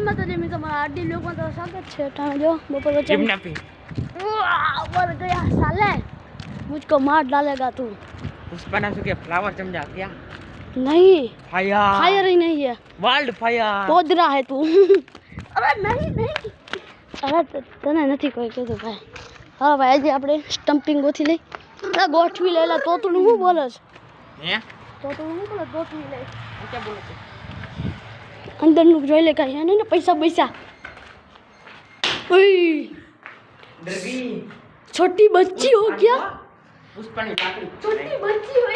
માતાજી મિત્રો મારા આરડી લોકોમાં તો સ્વાગત છે ટાણે જો બપોર વચ્ચે किडनैपिंग उआ, मर गया साले मुझको मार डालेगा तू उसका नाम से क्या फ्लावर समझा क्या नहीं फायर फायर ही नहीं है वर्ल्ड फायर पोदरा है तू અરે નહીં નહીં અરે ત- તને નથી કોઈ કીધું ભાઈ હા ભાઈ આજે આપણે સ્ટમ્પિંગ ગોથી લઈ અરે ગોઠવી લેલા તોતડું શું બોલે છે हैं તોતડું શું બોલે ગોઠવી લે वो क्या बोले थे અંદરનું જોઈ લે કાંઈ पैसा પૈસા પૈસા. छोटी बच्ची हो क्या छोटी बच्ची हो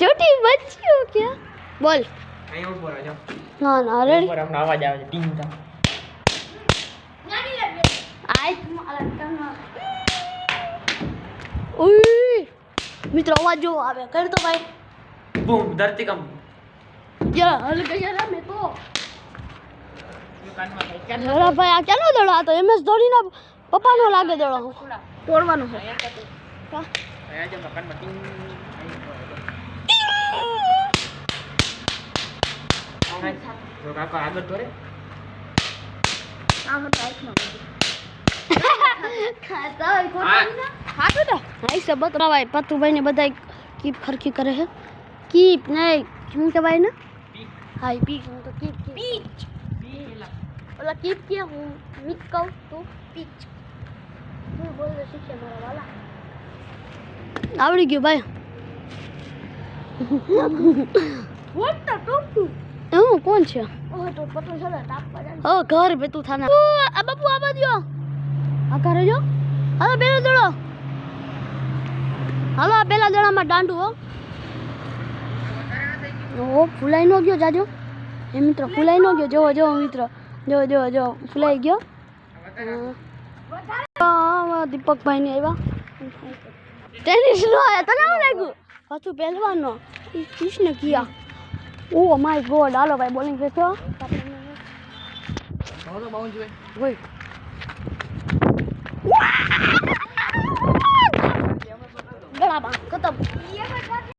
छोटी बच्ची हो क्या बोल ना ना अरे मित्र आवाज़ जो आवे कर तो भाई बूम धरती कम भाई हाँ। हाँ। भाई ने बताई की फरकी करे है। की नहीं? क्यों के भाई ना? હાઈ પીક હું તો કીપ પીચ ઓલા કીપ કે હું મીક કહું તો પીચ હું બોલ શીખે મારા વાલા આવડી ગયું ભાઈ વોટ ધ ટોપુ હું કોણ છે ઓહ તો પતો છે ને ઓ ઘર ભેતું થાના આ બાપુ આ બાજુ. આ ઘરે જો હાલો પેલો દડો હાલો આ પેલા દડામાં દાંડું હો ઓ ફૂલાઈ નો ગયો જાજો. એ મિત્ર ફૂલાઈ નો ગયો. જોવો જોવો મિત્ર. જોવો જોવો જોવો ફૂલાઈ ગયો. દીપકભાઈ ને આવ્યા ટેનિસ નો આવ્યા તને આવું લાગ્યું? પાછું પહેલવાનો. ઈ કિસને કિયા. ઓ માય ગોડ હાલો ભાઈ બોલિંગ બાઉન્સ જોઈએ ગળામાં ખતમ.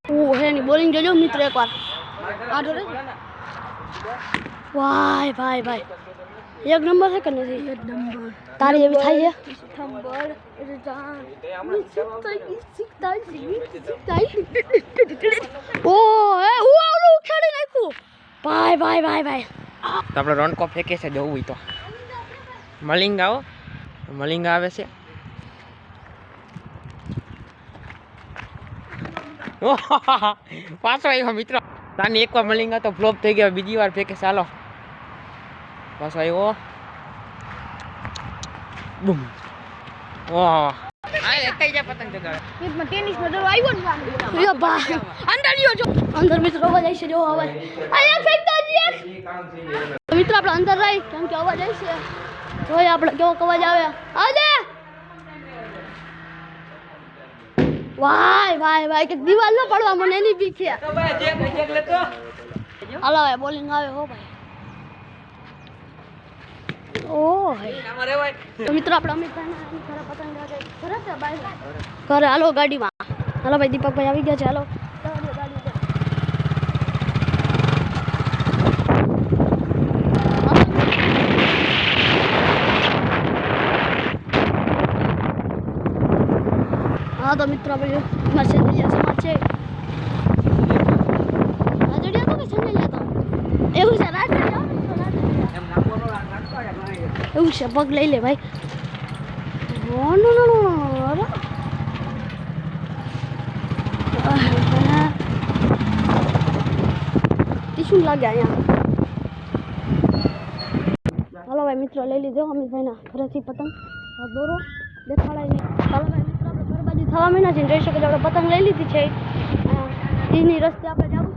ઓ બોલિંગ જોજો મિત્ર એકવાર. हाँ, आ वाह भाई भाई। एक नंबर है करने से एक नंबर। तारी ये बिठाई है नंबर रिजान सिकताई सिकताई सिकताई ओ ए ओ ओलो ખેડી बाय बाय ભાઈ ભાઈ ભાઈ તો આપણે રણકો ફેંકે છે જવું હોય તો મલિંગ આવો મલિંગ આવે છે પાછો આવ્યો મિત્રો તાને એક વાર મળી ગયા તો ફ્લોપ થઈ ગયા બીજી વાર ફેંકે ચાલો પાછો આવ્યો. બૂમ. વાહ મિત્રો આપડે અંદર રહી કેમ કે અવાજ આવી છે જોઈએ આપડે કેવો અવાજ આવ્યા વાય વાય વાય કે દિવાલ ન પડવા મને એની બીક છે. હાલો ભાઈ બોલિંગ આવે હો ભાઈ. ઓ ભાઈ. તો મિત્રો આપણે અમિતભાઈ ઘરે પતંગ ઘરે હાલો ગાડીમાં. હાલો ભાઈ દીપકભાઈ આવી ગયા છે હાલો જવા દો ગાડી ઉપર. હા તો મિત્રો આપણે અમારે સેન્ડલિયા સમાજ છે. રાજડિયા તો કે સેન્ડલિયા તો? એવું છે રાજડિયા એવું છે પગ લઈ લે ભાઈ. શું લાગે અહીંયા? હાલો ભાઈ મિત્રો લઈ લીધો અમિતભાઈના ઘરેથી પતંગ. દોરો દેખાડાય નહીં. હાલો ભાઈ મિત્રો આપણે ઘર બાજુ થવા મહિના છે જોઈ શકો છો આપણે પતંગ લઈ લીધી છે. એની રસ્તે આપણે જવું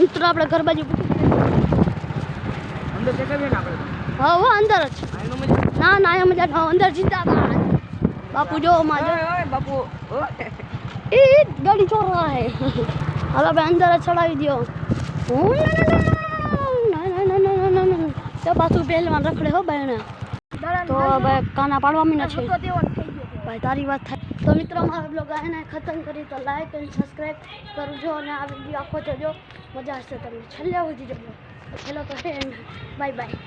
મિત્રો આપણે ઘર બાજુ હા હો અંદર જ. ના ના એમ ન અંદર જીતા બાપુ જો માં જો. બાપુ એ એ ગાડી ચોર રહા હે હાલો ભાઈ અંદર ચડાવી દો તો પાછું પહેલવાન રખડે હો ભાઈ તો ભાઈ કાના પાડવા મીના છે ભાઈ તારી વાત થાય તો મિત્રો મારા બ્લોગ આને ખતમ કરી તો લાઈક અને સબસ્ક્રાઈબ કરજો અને આ વીડિયો આખો જોજો મજા આવશે તમને છેલ્લે સુધી જોજો છેલ્લો તો છે બાય બાય